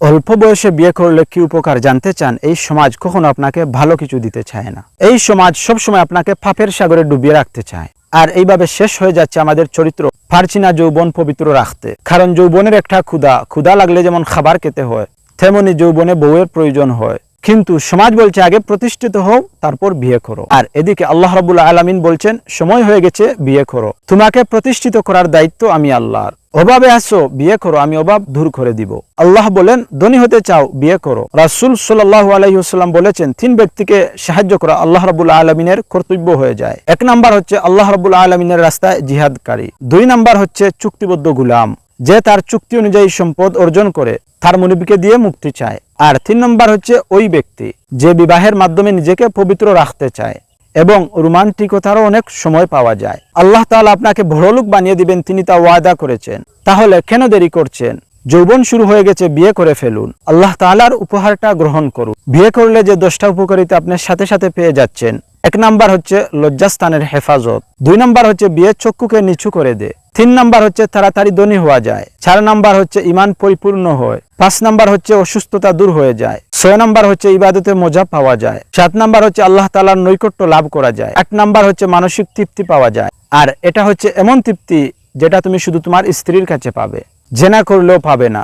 অল্প বয়সে বিয়ে করলে কি উপকার জানতে চান? এই সমাজ কখনো আপনাকে ভালো কিছু দিতে চায় না। এই সমাজ সবসময় আপনাকে পাপের সাগরে ডুবিয়ে রাখতে চায়। আর এইভাবে শেষ হয়ে যাচ্ছে আমাদের চরিত্র। পারছি না যৌবন পবিত্র রাখতে। কারণ যৌবনের একটা ক্ষুধা ক্ষুধা লাগলে যেমন খাবার খেতে হয়, তেমনি যৌবনে বউয়ের প্রয়োজন হয়। কিন্তু সমাজ বলছে, আগে প্রতিষ্ঠিত হও, তারপর বিয়ে করো। আর এদিকে আল্লাহ রাবুল্লাহ আলমিন বলছেন, সময় হয়ে গেছে, বিয়ে করো। তোমাকে প্রতিষ্ঠিত করার দায়িত্ব আমি আল্লাহর। অভাবে আসো বিয়ে করো, আমি অভাব দূর করে দিব। আল্লাহ বলেন, ধনী হতে চাও, বিয়ে করো। রাসুল সাল্লাহ আলহিহাল্লাম বলেছেন, তিন ব্যক্তিকে সাহায্য করা আল্লাহ রাবুল্লাহ আলমিনের কর্তব্য হয়ে যায়। এক নাম্বার হচ্ছে আল্লাহ রাবুল্লাহ আলমিনের রাস্তায় জিহাদকারী। দুই নাম্বার হচ্ছে চুক্তিবদ্ধ গুলাম, যে তার চুক্তি অনুযায়ী সম্পদ অর্জন করে, তার মনিবকে দিয়ে মুক্তি চায়। আর তিন নম্বর হচ্ছে ওই ব্যক্তি, যে বিবাহের মাধ্যমে নিজেকে পবিত্র রাখতে চায়। এবং রোমান্টিকতারও অনেক সময় পাওয়া যায়। আল্লাহ তালা আপনাকে বড়লোক বানিয়ে দিবেন, তিনি তা ওয়াদা করেছেন। তাহলে কেন দেরি করছেন? যৌবন শুরু হয়ে গেছে, বিয়ে করে ফেলুন। আল্লাহ তালার উপহারটা গ্রহণ করুন। বিয়ে করলে যে দশটা উপকারিতা আপনার সাথে সাথে পেয়ে যাচ্ছেন। এক নাম্বার হচ্ছে লজ্জাস্থানের হেফাজত। দুই নাম্বার হচ্ছে বিয়ের চক্ষুকে নিচু করে দে। তিন নাম্বার হচ্ছে তাড়াতাড়ি ধনী হওয়া যায়। চার নাম্বার হচ্ছে ইমান পরিপূর্ণ হয়। পাঁচ নাম্বার হচ্ছে অসুস্থতা দূর হয়ে যায়। ছয় নাম্বার হচ্ছে ইবাদতে মজা পাওয়া যায়। সাত নাম্বার হচ্ছে আল্লাহ তালার নৈকট্য লাভ করা যায়। আট নাম্বার হচ্ছে মানসিক তৃপ্তি পাওয়া যায়। আর এটা হচ্ছে এমন তৃপ্তি যেটা তুমি শুধু তোমার স্ত্রীর কাছে পাবে। জেনা করলেও পাবে না,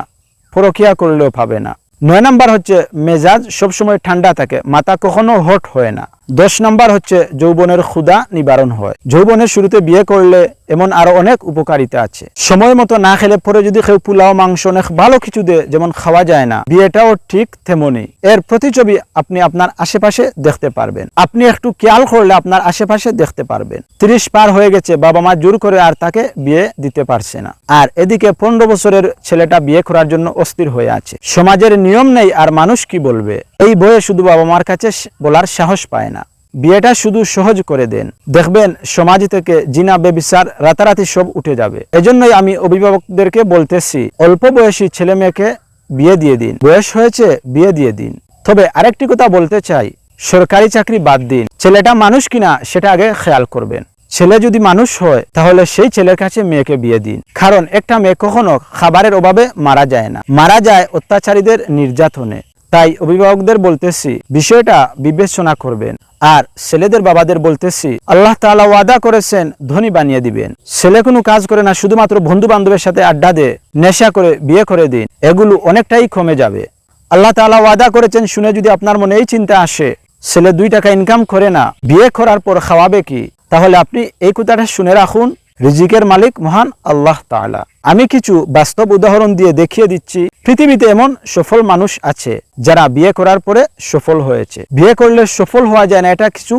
পরকিয়া করলেও পাবে না। নয় নাম্বার হচ্ছে মেজাজ সবসময় ঠান্ডা থাকে, মাথা কখনো হট হয় না। দশ নাম্বার হচ্ছে যৌবনের ক্ষুধা নিবারণ হয়। যৌবনের শুরুতে বিয়ে করলে এমন আরও অনেক উপকারিতা আছে। সময় মতো না খেলে পরে যদি কেউ পোলাও, মাংস, অনেক ভালো কিছু দেয়, যেমন খাওয়া যায় না, বিয়েটাও ঠিক তেমনি এর প্রতিছবি আপনি আপনার আশেপাশে দেখতে পারবেন। আপনি একটু খেয়াল করলে আপনার আশেপাশে দেখতে পারবেন। তিরিশ পার হয়ে গেছে, বাবা মা জোর করে আর তাকে বিয়ে দিতে পারছে না। আর এদিকে পনেরো বছরের ছেলেটা বিয়ে করার জন্য অস্থির হয়ে আছে। সমাজের নিয়ম নেই, আর মানুষ কি বলবে? এই বয়ে শুধু বাবা মার কাছে বলার সাহস পায় না। বিয়েটা শুধু সহজ করে দেন। দেখবেন সমাজ থেকে জিনা, বেবিচার, রাতারাতি সব উঠে যাবে। এজন্যই আমি অভিভাবকদেরকে বলতেছি, অল্প বয়সী ছেলে মেয়েকে বিয়ে দিয়ে দিন। বয়স হয়েছে, বিয়ে দিয়ে দিন। তবে আরেকটি কথা বলতে চাই, সরকারি চাকরি বাদ দিন। ছেলেটা মানুষ কিনা সেটা আগে খেয়াল করবেন। ছেলে যদি মানুষ হয়, তাহলে সেই ছেলের কাছে মেয়েকে বিয়ে দিন। কারণ একটা মেয়ে কখনো খাবারের অভাবে মারা যায় না। মারা যায় অত্যাচারীদের নির্যাতনে। তাই অভিভাবকদের বলতেছি, বিষয়টা বিবেচনা করবেন। আর ছেলেদের বাবাদের বলতেছি, আল্লাহ তাআলা ওয়াদা করেছেন, ধনী বানিয়ে দিবেন। ছেলে কোনো কাজ করে না, শুধুমাত্র বন্ধু বান্ধবের সাথে আড্ডা দে, নেশা করে, বিয়ে করে দিন। এগুলো অনেকটাই কমে যাবে। আল্লাহ তাআলা ওয়াদা করেছেন শুনে যদি আপনার মনে এই চিন্তা আসে, ছেলে দুই টাকা ইনকাম করে না, বিয়ে করার পর খাওয়াবে কি? তাহলে আপনি এই কথাটা শুনে রাখুন, রিজিকের মালিক মহান আল্লাহ তাআলা। আমি কিছু বাস্তব উদাহরণ দিয়ে দেখিয়ে দিচ্ছি। পৃথিবীতে এমন সফল মানুষ আছে, যারা বিয়ে করার পরে সফল হয়েছে। বিয়ে করলে সফল হওয়া যায় না, এটা কিছু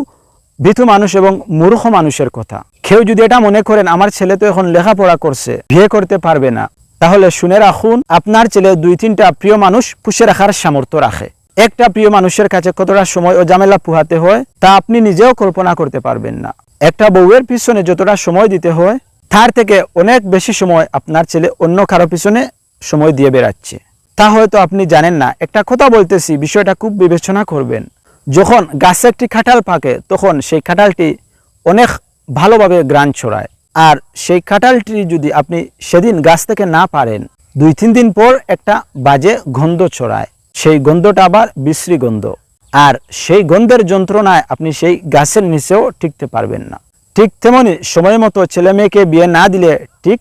ভীতু মানুষ এবং মূর্খ মানুষের কথা। কেউ যদি এটা মনে করেন, আমার ছেলে তো এখন লেখাপড়া করছে, বিয়ে করতে পারবে না। তাহলে শুনে রাখুন, আপনার ছেলে দুই তিনটা প্রিয় মানুষ পুষে রাখার সামর্থ্য রাখে। একটা প্রিয় মানুষের কাছে কতটা সময় ও ঝামেলা পুহাতে হয়, তা আপনি নিজেও কল্পনা করতে পারবেন না। একটা বউয়ের পিছনে যতটা সময় দিতে হয় তার থেকে অনেক বেশি সময় আপনার ছেলে অন্য কারও পিছনে সময় দিয়ে বেড়াচ্ছে। তা হয়তো আপনি জানেন না। একটা কথা বলতেছি, বিষয়টা খুব বিবেচনা করবেন। যখন গাছে একটি খাটাল পাকে, তখন সেই খাটালটি অনেক ভালোভাবে গ্রান ছড়ায়। আর সেই খাটালটি যদি আপনি সেদিন গাছ থেকে না পারেন, দুই তিন দিন পর একটা বাজে গন্ধ ছড়ায়। সেই গন্ধটা আবার বিশ্রী গন্ধ। আর সেই গন্ধের যন্ত্রণায় আপনি সেই গাছের নিচেও টিকতে পারবেন না। ঠিক তেমনি সময় মতো ছেলে মেয়েকে বিয়ে না দিলে ঠিক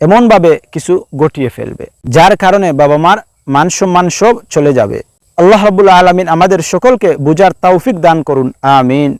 এমনভাবে কিছু গটিয়ে ফেলবে, যার কারণে বাবা মার মান সম্মান সব চলে যাবে। আল্লাহ রাবুল্লাহ আলমিন আমাদের সকলকে বুঝার তৌফিক দান করুন, আমিন।